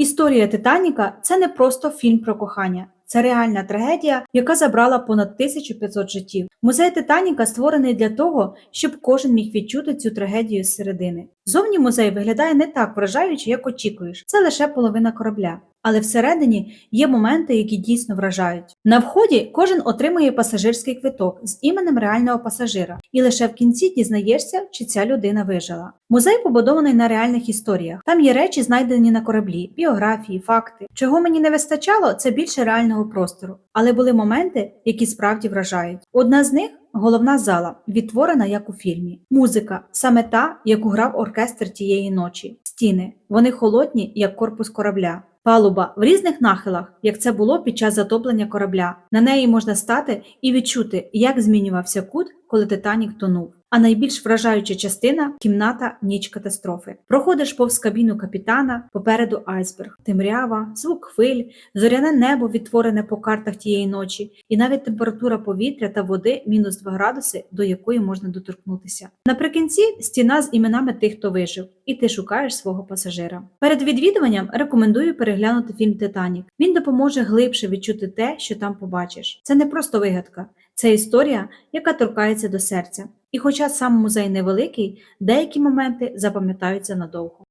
Історія Титаніка це не просто фільм про кохання. Це реальна трагедія, яка забрала понад 1500 життів. Музей Титаніка створений для того, щоб кожен міг відчути цю трагедію зсередини. Зовні музей виглядає не так вражаюче, як очікуєш. Це лише половина корабля. Але всередині є моменти, які дійсно вражають. На вході кожен отримує пасажирський квиток з іменем реального пасажира, і лише в кінці дізнаєшся, чи ця людина вижила. Музей побудований на реальних історіях. Там є речі, знайдені на кораблі, біографії, факти. Чого мені не вистачало, це більше реального простору. Але були моменти, які справді вражають. Одна з них Головна зала відтворена як у фільмі. Музика саме та, яку грав оркестр тієї ночі. Стіни вони холодні, як корпус корабля. Палуба в різних нахилах, як це було під час затоплення корабля. На неї можна стати і відчути, як змінювався кут, коли Титанік тонув. А найбільш вражаюча частина кімната ніч катастрофи. Проходиш повз кабіну капітана, попереду айсберг, темрява, звук хвиль, зоряне небо, відтворене по картах тієї ночі, і навіть температура повітря та води мінус 2 градуси, до якої можна доторкнутися. Наприкінці стіна з іменами тих, хто вижив, і ти шукаєш свого пасажира. Перед відвідуванням рекомендую переглянути фільм Титанік. Він допоможе глибше відчути те, що там побачиш. Це не просто вигадка, це історія, яка торкається до серця. І хоча сам музей невеликий, деякі моменти запам'ятаються надовго.